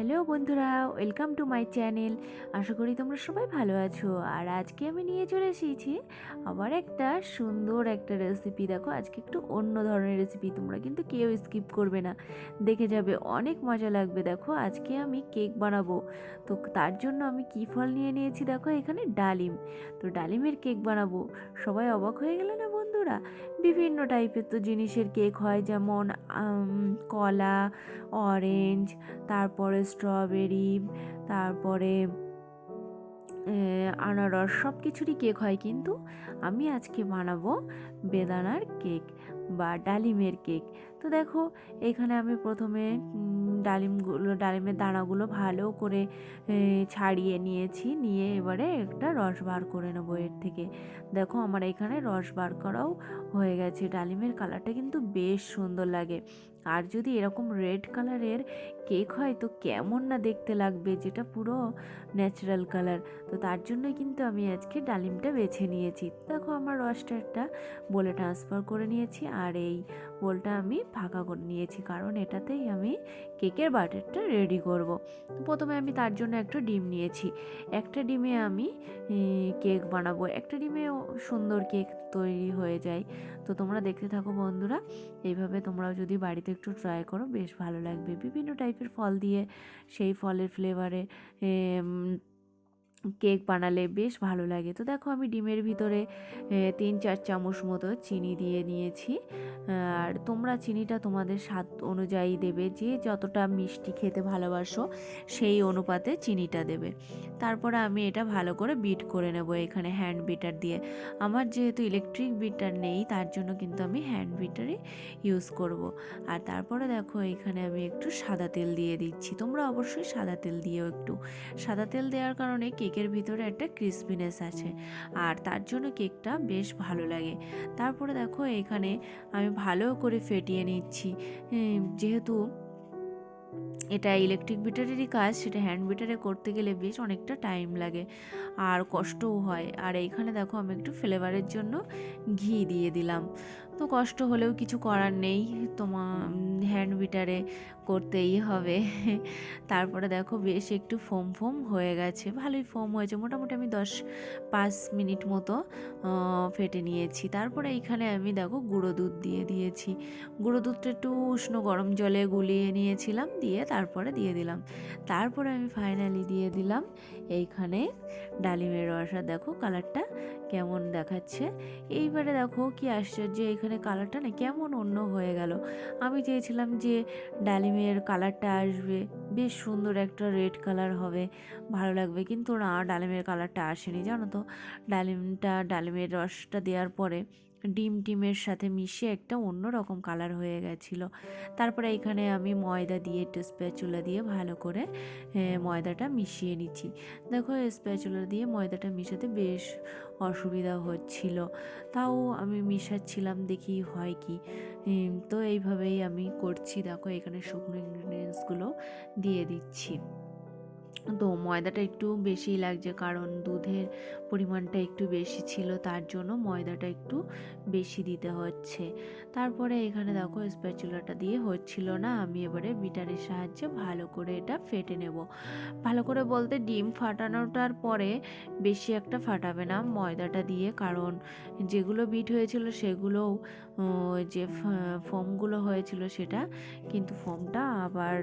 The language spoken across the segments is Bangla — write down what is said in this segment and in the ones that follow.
হ্যালো বন্ধুরা, ওয়েলকাম টু মাই চ্যানেল। আশা করি তোমরা সবাই ভালো আছো। আর আজকে আমি নিয়ে চলে এসেছি আবার একটা সুন্দর একটা রেসিপি দেখো, আজকে একটু অন্য ধরনের রেসিপি তোমরা কিন্তু কেউ স্কিপ করবে না। দেখে যাবে, অনেক মজা লাগবে। দেখো, আজকে আমি কেক বানাবো। তো তার জন্য আমি কী ফল নিয়ে নিয়েছি? দেখো, এখানে ডালিম। তো ডালিমের কেক বানাবো। সবাই অবাক হয়ে গেলে না বন্ধুরা, বিভিন্ন টাইপের তো জিনিসের কেক হয়, যেমন কলা অরেঞ্জ তারপরে স্ট্রবেরি তারপরে আনারস সব কিছুরই কেক হয়, কিন্তু আমি আজকে বানাবো বেদানার কেক বা ডালিমের কেক তো দেখো, এখানে আমি প্রথমে ডালিমগুলো ডালিমের দানাগুলো ভালো করে ছাড়িয়ে নিয়েছি। নিয়ে এবারে একটা রস বার করে নেব এর থেকে। দেখো আমার এখানে রস বার করাও হয়ে গেছে। ডালিমের কালারটা কিন্তু বেশ সুন্দর লাগে। আর যদি এরকম রেড কালারের কেক হয়, তো কেমন না দেখতে লাগবে? যেটা পুরো ন্যাচারাল কালার। তো তার জন্যই কিন্তু আমি আজকে ডালিমটা বেছে নিয়েছি। দেখো আমার রসটা একটা বলে ট্রান্সফার করে নিয়েছি। আর এই বোলটা আমি ফাঁকা করে, নিয়েছি। কারণ এটাতেই আমি কেকের বাটারটা রেডি করব। প্রথমে আমি তার জন্য একটা ডিম নিয়েছি। একটা ডিমে আমি কেক বানাবো। একটা ডিমেও সুন্দর কেক তৈরি হয়ে যায়। তো তোমরা দেখতে থাকো বন্ধুরা। এইভাবে তোমরাও যদি বাড়িতে একটু ট্রাই করো, বেশ ভালো লাগবে। বিভিন্ন টাইপের ফল দিয়ে সেই ফলের ফ্লেভারে কেক বানালে বেশ ভালো লাগে। তো দেখো আমি ডিমের ভিতরে তিন চার চামচ মতো চিনি দিয়ে নিয়েছি। আর তোমরা চিনিটা তোমাদের স্বাদ অনুযায়ী দেবে, যে যতটা মিষ্টি খেতে ভালোবাসো সেই অনুপাতে চিনিটা দেবে। তারপরে আমি এটা ভালো করে বিট করে নেব এখানে হ্যান্ড বিটার দিয়ে। আমার যেহেতু ইলেকট্রিক বিটার নেই, তার জন্য কিন্তু আমি হ্যান্ড বিটারই ইউজ করব। আর তারপরে দেখো এখানে আমি একটু সাদা তেল দিয়ে দিচ্ছি। তোমরা অবশ্যই সাদা তেল দিও একটু। সাদা তেল দেওয়ার কারণে কেকের ভিতরে একটা ক্রিসপিনেস আছে। আর তার জন্য কেকটা বেশ ভালো লাগে। তারপরে দেখো এখানে আমি ভালো করে ফেটিয়ে নিচ্ছি। যেহেতু এটা ইলেকট্রিক বিটারেরই কাজ, সেটা হ্যান্ড বিটারে করতে গেলে বেশ অনেকটা টাইম লাগে আর কষ্টও হয়। আর এইখানে দেখো আমি একটু ফ্লেভারের জন্য ঘি দিয়ে দিলাম। তো কষ্ট হলেও কিছু করার নেই তোমার হ্যান্ড বিটারে করতেই হবে। তারপরে দেখো বেশ একটু ফোম ফোম হয়ে গেছে, ভালোই ফোম হয়েছে। মোটামুটি আমি দশ পাঁচ মিনিট মতো ফেটে নিয়েছি। তারপরে এইখানে আমি দেখো গুঁড়ো দুধ দিয়ে দিয়েছি। গুঁড়ো দুধটা একটু উষ্ণ গরম জলে গুলিয়ে নিয়েছিলাম, দিয়ে তারপরে দিয়ে দিলাম। তারপরে আমি ফাইনালি দিয়ে দিলাম এইখানে ডালিমের রস। দেখো কালারটা কেমন দেখাচ্ছে। এইবারে দেখো কি আশ্চর্য এখানে কালারটা না কেমন অন্য হয়ে গেল। আমি চেয়েছিলাম যে ডালিমের কালারটা আসবে। বেশ সুন্দর একটা রেড কালার হবে, ভালো লাগবে। কিন্তু না, ডালিমের কালারটা আসেনি। জানো তো, ডালিমটা, ডালিমের রসটা দেওয়ার পরে ডিম টিমের সাথে মিশে একটা অন্য রকম কালার হয়ে গেছিল। তারপরে এখানে আমি ময়দা দিয়ে একটু স্প্যাচুলা দিয়ে ভালো করে ময়দাটা মিশিয়ে নিচ্ছি। দেখো স্প্যাচুলা দিয়ে ময়দাটা মিশাতে বেশ অসুবিধা হচ্ছিল। তাও আমি মিশাচ্ছিলাম, দেখি হয় কি। তো এইভাবেই আমি করছি। দেখো, এখানে শুকনো ইনগ্রিডিয়েন্টসগুলো দিয়ে দিচ্ছি। তো ময়দাটা একটু বেশিই লাগছে কারণ দুধের পরিমাণটা একটু বেশি ছিল, তার জন্য ময়দাটা একটু বেশি দিতে হচ্ছে। তারপরে এখানে দেখো স্প্যাচুলাটা দিয়ে হচ্ছিল না, আমি এবারে বিটারের সাহায্যে ভালো করে এটা ফেটে নেব। ভালো করে বলতে ডিম ফাটানোটার পরে বেশি একটা ফাটাবে না ময়দাটা দিয়ে, কারণ যেগুলো বিট হয়েছিল সেগুলোও যে ফ- ফোমগুলো হয়েছিল সেটা কিন্তু ফোমটা আবার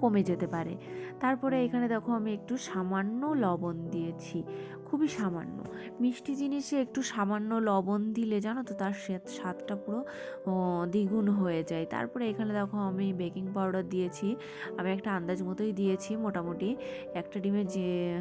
কমে যেতে পারে। তারপরে এখানে দেখো আমি একটু সামান্য লবণ দিয়েছি। খুবই সামান্য। মিষ্টি জিনিসে একটু সামান্য লবণ দিলে জানো তো তার স্বাদ- স্বাদটা পুরো দ্বিগুণ হয়ে যায়। তারপরে এখানে দেখো আমি বেকিং পাউডার দিয়েছি। আমি একটা আন্দাজ মতোই দিয়েছি মোটামুটি। একটা ডিমের যে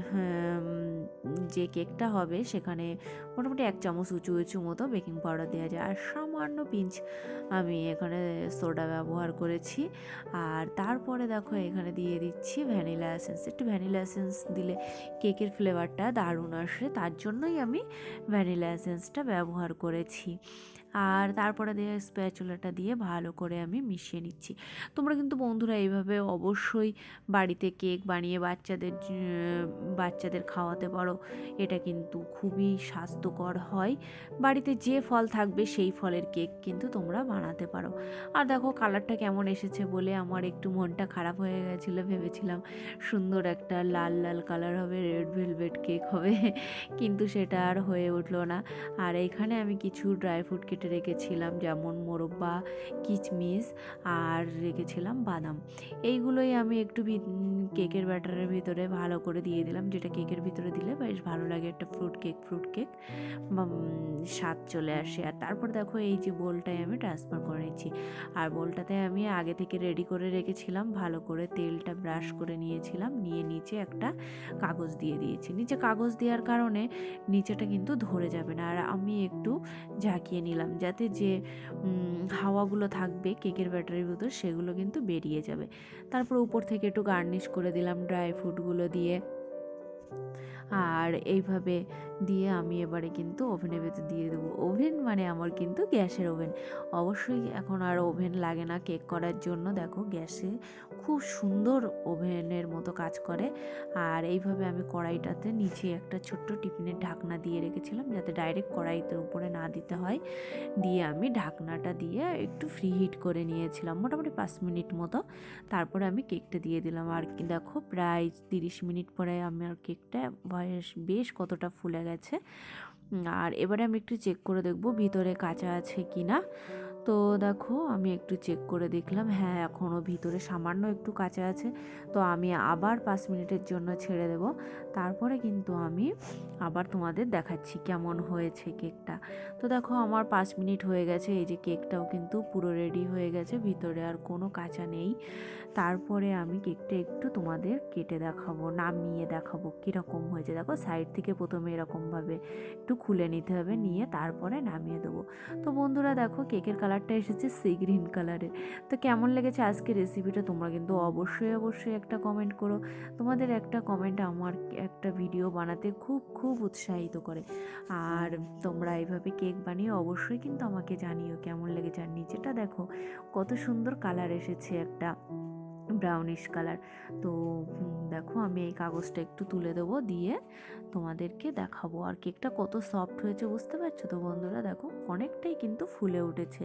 যে কেকটা হবে সেখানে মোটামুটি এক চামচ উঁচু উঁচু মতো বেকিং পাউডার দেওয়া যায়। আর সামান্য পিঞ্চ আমি এখানে সোডা ব্যবহার করেছি। আর তারপরে দেখো এখানে দিয়ে দিচ্ছি ভ্যানিলা এসেন্স একটু ভ্যানিলা এসেন্স দিলে কেকের ফ্লেভারটা দারুণ আসে তার জন্যই আমি ভ্যানিলা এসেন্সটা ব্যবহার করেছি। আর তারপরে দিয়ে স্প্যাচুলাটা দিয়ে ভালো করে আমি মিশিয়ে নিচ্ছি। তোমরা কিন্তু বন্ধুরা এইভাবে অবশ্যই বাড়িতে কেক বানিয়ে বাচ্চাদের বাচ্চাদের খাওয়াতে পারো। এটা কিন্তু খুবই স্বাস্থ্যকর হয়। বাড়িতে যে ফল থাকবে সেই ফলের কেক কিন্তু তোমরা বানাতে পারো। আর দেখো কালারটা কেমন এসেছে বলে আমার একটু মনটা খারাপ হয়ে গেছিল, ভেবেছিলাম সুন্দর একটা লাল লাল কালার হবে, রেড ভেলভেট কেক হবে। কিন্তু সেটা আর হয়ে উঠল না। আর এইখানে আমি কিছু ড্রাই ফ্রুট কেটে রেখেছিলাম, যেমন মোরব্বা কিচমিচ আর রেখেছিলাম বাদাম। এইগুলোই আমি একটু কেকের ব্যাটারের ভিতরে ভালো করে দিয়ে দিলাম, যেটা কেকের ভিতরে দিলে বেশ ভালো লাগে একটা ফ্রুট কেক ফ্রুট কেক। স্বাদ চলে আসে। আর তারপর দেখো এই যে বোলটায় আমি ট্রান্সফার করে আর বোলটাতে আমি আগে থেকে রেডি করে রেখেছিলাম, ভালো করে তেলটা ব্রাশ করে নিয়েছিলাম, নিয়ে নিচে একটা কাগজ দিয়ে দিয়েছি। নিচে কাগজ দেওয়ার কারণে নিচেটা কিন্তু ধরে যাবে না। আর আমি একটু ঝাঁকিয়ে নিলাম যাতে যে হাওয়াগুলো থাকবে কেকের ব্যাটারির ভিতর সেগুলো কিন্তু বেরিয়ে যাবে। তারপর উপর থেকে একটু গার্নিশ করে দিলাম ড্রাই ফ্রুটগুলো দিয়ে। আর এইভাবে দিয়ে আমি এবারে কিন্তু ওভেনের ভেতর দিয়ে দেবো। ওভেন মানে আমার কিন্তু গ্যাসের ওভেন। অবশ্যই এখন আর ওভেন লাগে না কেক করার জন্য। দেখো গ্যাসে খুব সুন্দর ওভেনের মতো কাজ করে। আর এইভাবে আমি কড়াইটাতে নিচে একটা ছোট্ট টিফিনের ঢাকনা দিয়ে রেখেছিলাম, যাতে ডাইরেক্ট কড়াইতে উপরে না দিতে হয়। দিয়ে আমি ঢাকনাটা দিয়ে একটু ফ্রি হিট করে নিয়েছিলাম, মোটামুটি পাঁচ মিনিট মতো। তারপরে আমি কেকটা দিয়ে দিলাম। আর দেখো, প্রায় তিরিশ মিনিট পরে আমার কেকটা বয়স বেশ কতটা ফুলে গেছে। আর এবারে আমি একটু চেক করে দেখব ভিতরে কাঁচা আছে কি না তো দেখো আমি একটু চেক করে দেখলাম হ্যাঁ এখনও ভিতরে সামান্য একটু কাঁচা আছে। তো আমি আবার পাঁচ মিনিটের জন্য ছেড়ে দেব। তারপরে কিন্তু আমি আবার তোমাদের দেখাচ্ছি কেমন হয়েছে কেকটা। তো দেখো আমার পাঁচ মিনিট হয়ে গেছে, এই যে কেকটাও কিন্তু পুরো রেডি হয়ে গেছে, ভিতরে আর কোনো কাঁচা নেই। তারপরে আমি কেকটা একটু তোমাদের কেটে দেখাবো, নামিয়ে দেখাবো কীরকম হয়েছে। দেখো সাইড থেকে প্রথমে এরকমভাবে একটু খুলে নিতে হবে, নিয়ে তারপরে নামিয়ে দেবো। তো বন্ধুরা দেখো কেকের কালারটা এসেছে সি গ্রিন কালারের। তো কেমন লেগেছে আজকে রেসিপিটা তোমরা কিন্তু অবশ্যই অবশ্যই একটা কমেন্ট করো। তোমাদের একটা কমেন্ট আমার একটা ভিডিও বানাতে খুব খুব উৎসাহিত করে। আর তোমরা এইভাবে কেক বানিয়ে অবশ্যই কিন্তু আমাকে জানিও কেমন লেগেছে। আর নিচেটা দেখো, কত সুন্দর কালার এসেছে একটা। ব্রাউনিশ কালার তো দেখো আমি এই কাগজটা একটু তুলে দেবো, দিয়ে তোমাদেরকে দেখাবো। আর কেকটা কত সফট হয়েছে বুঝতে পারছ তো বন্ধুরা? দেখো অনেকটাই কিন্তু ফুলে উঠেছে।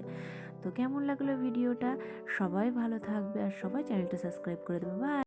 তো কেমন লাগল ভিডিওটা? সবাই ভালো থাকবে আর সবাই চ্যানেলটা সাবস্ক্রাইব করে দেবে। বাই